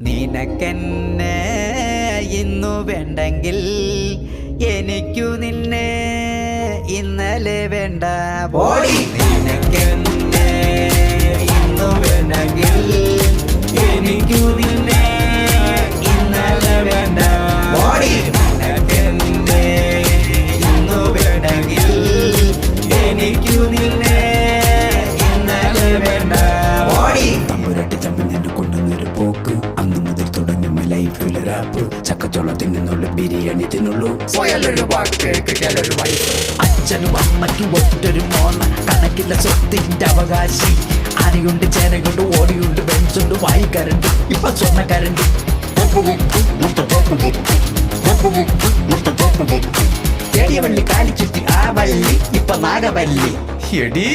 നിനക്കെന്നെ ഇന്നു വേണ്ടെങ്കിൽ എനിക്കു നിന്നെ ഇന്നലെ വേണ്ട. ബോഡി നിനക്കെന്നെ ഇന്നു വേണ്ടെങ്കിൽ എനിക്കു നിന്നെ ഇന്നലെ വേണ്ട. ബോഡി നിനക്കെന്നെ ഇന്നു വേണ്ടെങ്കിൽ എനിക്കു നിന്നെ ഇന്നലെ വേണ്ട. നിന്നെ കൊണ്ടുവന്നൊരു അന്ന് മുതൽ തുടങ്ങുന്ന ലൈഫിലെ റാപ്പ്. ചക്കച്ചോള തിന്നുന്നുള്ളു ബിരിയാണി തിന്നുള്ളൂ. അച്ഛനും അമ്മയ്ക്കും ഒറ്റൊരു മോന്ന കണക്കില്ല സ്വത്തിന്റെ അവകാശി. ആനയുണ്ട് ചേനയുണ്ട് ഓടിയുണ്ട് ബെഞ്ചുണ്ട് വായിക്കരണ്ട് ഇപ്പൊ സ്വർണക്കരണ്ട് തേടിയ വള്ളി കാലിച്ചുറ്റി ആ വള്ളി ഇപ്പൊ നാഗവല്ലി എടീ.